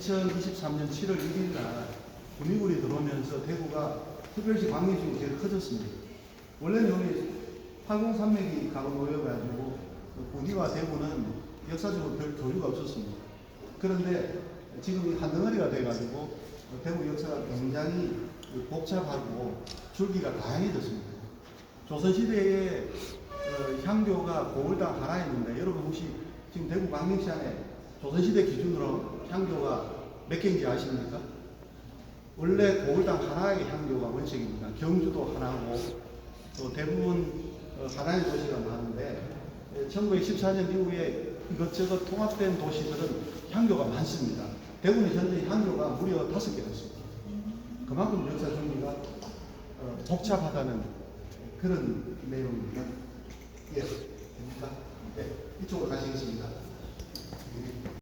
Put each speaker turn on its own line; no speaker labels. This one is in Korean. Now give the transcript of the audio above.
2023년 7월 1일 날 군의군이 들어오면서 대구가 특별시 광역시로 제일 커졌습니다. 원래는 여기 803맥이 가로 모여가지고 그 군위와 대구는 역사적으로 별 교류가 없었습니다. 그런데 지금 이 한덩어리가 돼가지고 대구 역사가 굉장히 복잡하고 줄기가 다양해졌습니다. 조선시대에 어, 향교가 고을당 하나였는데 여러분 혹시 지금 대구 광명시 안에 조선시대 기준으로 향교가 몇 개인지 아십니까? 원래 고을당 하나의 향교가 원칙입니다. 경주도 하나고 또 대부분 어, 하나의 도시가 많은데 1914년 이후에 이것저것 통합된 도시들은 향교가 많습니다. 대구는 현재 향교가 무려 다섯 개가 있습니다. 그만큼 역사 준비가 어, 복잡하다는 그런 내용입니다. 예, 됩니까? 네, 이쪽으로 가시겠습니다.